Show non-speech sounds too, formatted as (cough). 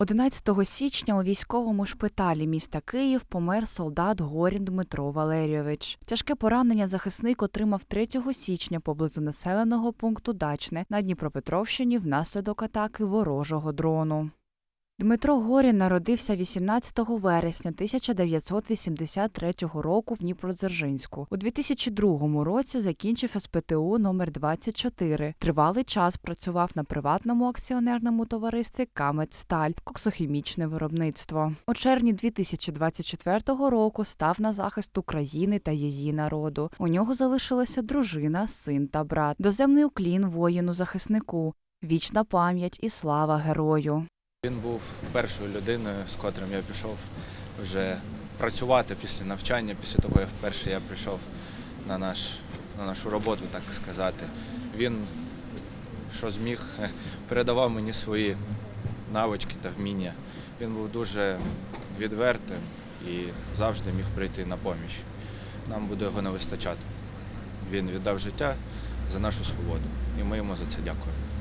11 січня у військовому шпиталі міста Київ помер солдат Горін Дмитро Валерійович. Тяжке поранення захисник отримав 3 січня поблизу населеного пункту Дачне на Дніпропетровщині внаслідок атаки ворожого дрону. Дмитро Горін народився 18 вересня 1983 року в Дніпродзержинську. У 2002 році закінчив СПТУ номер 24 Тривалий час працював на приватному акціонерному товаристві Камедсталь, коксохімічне виробництво. У червні 2024 року став на захист України та її народу. У нього залишилася дружина, син та брат. Доземний уклін воїну захиснику. Вічна пам'ять і слава герою. Він був першою людиною, з котрим я пішов вже працювати після навчання, після того, як вперше я прийшов на, наш, на нашу роботу, так сказати. Він, що зміг, (laughs) передавав мені свої навички та вміння. Він був дуже відвертим і завжди міг прийти на поміч. Нам буде його не вистачати. Він віддав життя за нашу свободу, і ми йому за це дякуємо.